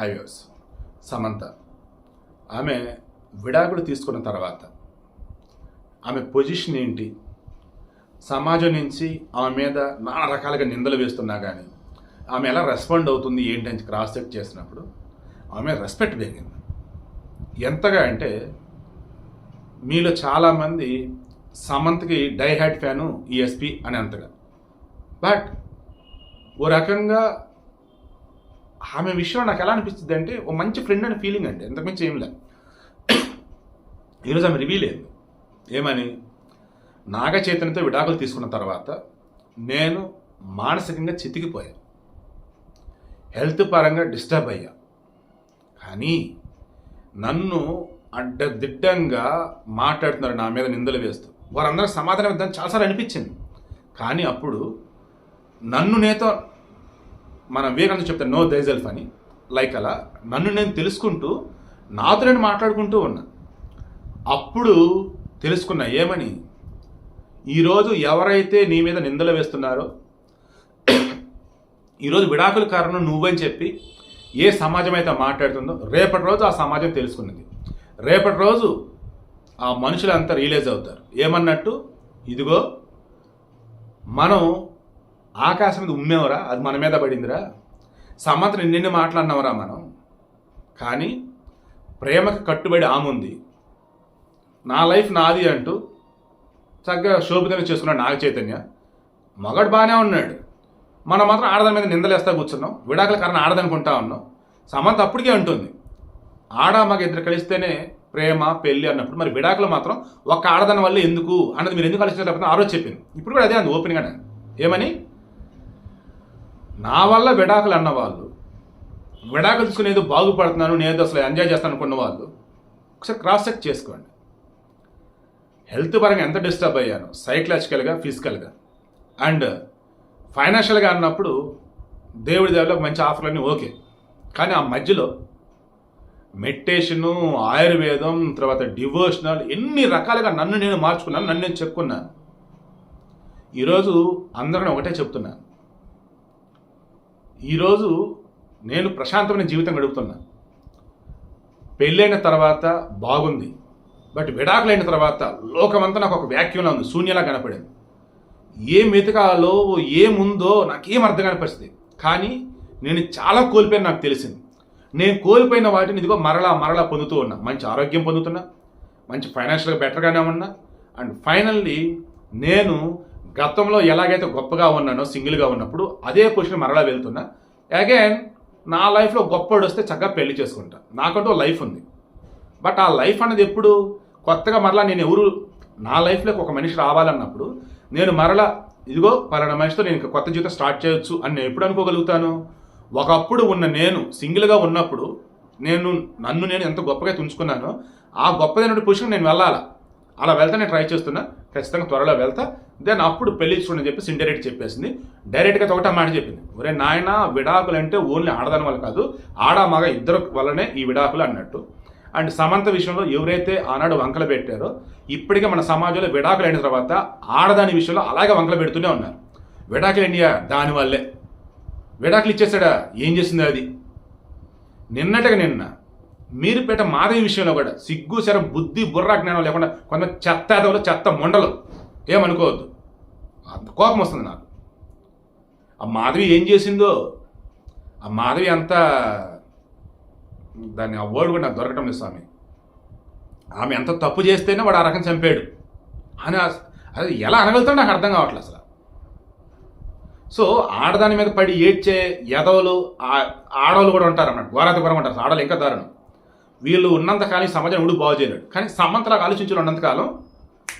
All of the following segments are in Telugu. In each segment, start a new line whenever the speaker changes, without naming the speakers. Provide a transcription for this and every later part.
హైవేస్ సమంత. ఆమె విడాకులు తీసుకున్న తర్వాత ఆమె పొజిషన్ ఏంటి? సమాజం నుంచి ఆమె మీద నానా రకాలుగా నిందలు వేస్తున్నా కానీ ఆమె ఎలా రెస్పాండ్ అవుతుంది ఏంటి అని క్రాస్ చెక్ చేసినప్పుడు ఆమె రెస్పెక్ట్ పెరిగింది ఎంతగా అంటే మీలో చాలామంది సమంత్కి డై హ్యాట్ ఫ్యాను ఈఎస్పి అని అంతగా బట్ ఓ రకంగా ఆమె విషయం నాకు ఎలా అనిపిస్తుంది అంటే ఓ మంచి ఫ్రెండ్ అనే ఫీలింగ్ అండి. ఎంతకుమించి ఏం లేదు. ఈరోజు ఆమె రివీల్ అయింది. ఏమని? నాగ చైతన్యతో విడాకులు తీసుకున్న తర్వాత నేను మానసికంగా చితికిపోయాను హెల్త్ పరంగా డిస్టర్బ్ అయ్యా. కానీ నన్ను అడ్డదిడ్డంగా మాట్లాడుతున్నారు నా మీద నిందలు వేస్తూ. వారందరూ సమాధానం ఇద్దాం చాలాసార్లు అనిపించింది. కానీ అప్పుడు నన్ను నేతో మన వివేకానంద చెప్తాను నో దైజెల్ఫ్ అని. లైక్ అలా. నన్ను నేను తెలుసుకుంటూ నాతో నేను మాట్లాడుకుంటూ ఉన్నా. అప్పుడు తెలుసుకున్నా ఏమని? ఈరోజు ఎవరైతే నీ మీద నిందలు వేస్తున్నారో ఈరోజు విడాకుల కారణం నువ్వని చెప్పి ఏ సమాజం అయితే మాట్లాడుతుందో రేపటి రోజు ఆ సమాజం తెలుసుకున్నది. రేపటి రోజు ఆ మనుషులంతా రియలైజ్ అవుతారు. ఏమన్నట్టు? ఇదిగో మనం ఆకాశం మీద ఉమ్మేవరా? అది మన మీద పడిందిరా. సమంతని నిన్ను మాట్లాడినవరా మనం? కానీ ప్రేమకు కట్టుబడి ఆముంది నా లైఫ్ నాది అంటూ చక్కగా శోభితంగా చేసుకున్నాడు నాగ చైతన్య. మగడు బాగానే ఉన్నాడు. మనం మాత్రం ఆడదాని మీద నిందలేస్తా కూర్చున్నాం. విడాకుల కారణం ఆడదనుకుంటా ఉన్నాం. సమంత అప్పటికే ఉంటుంది ఆడ మగ ఇద్దరు కలిస్తేనే ప్రేమ పెళ్ళి అన్నప్పుడు మరి విడాకులు మాత్రం ఒక్క ఆడదాని వల్ల ఎందుకు? అన్నది మీరు ఎందుకు కలిసి ఆ రోజు చెప్పింది. ఇప్పుడు కూడా అదే అంది ఓపెన్గానే. ఏమని? నా వల్ల విడాకులు అన్న వాళ్ళు విడాకులు తీసుకునేది బాగుపడుతున్నాను నేను అసలు ఎంజాయ్ చేస్తాను అనుకున్న వాళ్ళు. ఒకసారి క్రాస్ చెక్ చేసుకోండి. హెల్త్ పరంగా ఎంత డిస్టర్బ్ అయ్యాను? సైకలాజికల్గా ఫిజికల్గా అండ్ ఫైనాన్షియల్గా అన్నప్పుడు దేవుడి దేవులో మంచి ఆఫర్లన్నీ ఓకే కానీ ఆ మధ్యలో మెడిటేషను ఆయుర్వేదం తర్వాత డివోషనల్ ఎన్ని రకాలుగా నన్ను నేను మార్చుకున్నాను నన్ను నేను చెప్పుకున్నాను. ఈరోజు అందరిని ఒకటే చెప్తున్నాను. ఈరోజు నేను ప్రశాంతమైన జీవితం గడుపుతున్నాను పెళ్ళైన తర్వాత బాగుంది. బట్ విడాకులైన తర్వాత లోకమంతా నాకు ఒక వ్యాక్యూలా ఉంది శూన్యలా కనపడింది. ఏం వెతకాలో ఏముందో నాకేం అర్థం కాని పరిస్థితి. కానీ నేను చాలా కోల్పోయాను నాకు తెలిసింది. నేను కోల్పోయిన వాటిని ఇదిగో మరలా మరలా పొందుతూ ఉన్నా. మంచి ఆరోగ్యం పొందుతున్నా మంచి ఫైనాన్షియల్గా బెటర్గానే ఉన్నా. అండ్ ఫైనల్లీ నేను గతంలో ఎలాగైతే గొప్పగా ఉన్నానో సింగిల్గా ఉన్నప్పుడు అదే పొజిషన్ మరలా వెళ్తున్నా. అగైన్ నా లైఫ్లో గొప్పడు వస్తే చక్కగా పెళ్ళి చేసుకుంటా. నాకంటూ లైఫ్ ఉంది. బట్ ఆ లైఫ్ అనేది ఎప్పుడు? కొత్తగా మరలా నేను ఎవరు? నా లైఫ్లోకి ఒక మనిషి రావాలన్నప్పుడు నేను మరలా ఇదిగో పలానా మనిషితో నేను కొత్త జీవితం స్టార్ట్ చేయొచ్చు అని నేను ఎప్పుడు అనుకోగలుగుతాను? ఒకప్పుడు ఉన్న నేను సింగిల్గా ఉన్నప్పుడు నేను నన్ను నేను ఎంత గొప్పగా తుంచుకున్నానో ఆ గొప్పదైన పొజిషన్ నేను వెళ్ళాలా? అలా వెళ్తా నేను ట్రై చేస్తున్నా. ఖచ్చితంగా త్వరలో వెళ్తా. దెన్ అప్పుడు పెళ్ళి చూడని చెప్పేసి ఇండైరెక్ట్ చెప్పేసింది. డైరెక్ట్గా ఒకటే మాట చెప్పింది. ఒరే నాయన విడాకులు అంటే ఓన్లీ ఆడదాని వల్ల కాదు ఆడ మగ ఇద్దరు వల్లనే ఈ విడాకులు అన్నట్టు. అండ్ సమంత విషయంలో ఎవరైతే ఆనాడు వంకలు పెట్టారో ఇప్పటికే మన సమాజంలో విడాకులు అయిన తర్వాత ఆడదాని విషయంలో అలాగే వంకలు పెడుతూనే ఉన్నారు. విడాకులు ఇండియా దానివల్లే విడాకులు ఇచ్చేసాడా ఏం చేసింది అది? నిన్నటిగా నిన్న మీరు పెట్ట మాధవి విషయంలో కూడా సిగ్గు శరం బుద్ధి బుర్ర జ్ఞానం లేకుండా కొంత చెత్త ఎదవలు చెత్త మొండలు ఏమనుకోవద్దు. అంత కోపం వస్తుంది నాకు. ఆ మాధవి ఏం చేసిందో ఆ మాధవి అంతా దాన్ని ఆ వర్డ్ కూడా నాకు దొరకటం లేదు స్వామి. ఆమె ఎంత తప్పు చేస్తేనే వాడు ఆ రకం చంపాడు. అని అది ఎలా అనగలుగుతాడో నాకు అర్థం కావట్లేదు అసలు. సో ఆడదాని మీద పడి ఏడ్చే ఎదవలు ఆడవాళ్ళు కూడా ఉంటారు అన్నట్టు ఘోరాతి ఘోరం ఉంటారు. ఆడవాళ్ళు ఇంకా దారుణం. వీళ్ళు ఉన్నంతకాలం ఈ సమాజం ఎవడు బాగు చేయలేడు. కానీ సమంతలాగా ఆలోచించులు ఉన్నంతకాలం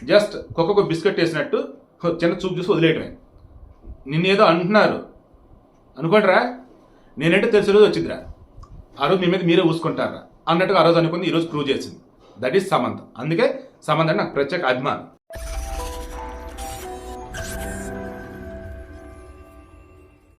జస్ట్ కుక్కకు బిస్కెట్ వేసినట్టు చిన్న చూపు చూసి వదిలేయటమే. నిన్నేదో అంటున్నారు. అనుకోండిరా నేనంటే తెలిసే రోజు వచ్చిందిరా. ఆ రోజు మీ మీద మీరే ఊసుకుంటారా? అన్నట్టుగా ఆ రోజు అనుకుంది ఈరోజు ప్రూవ్ చేసింది. That is Samantha. అందుకే సమంత అంటే నాకు ప్రత్యేక అభిమానం.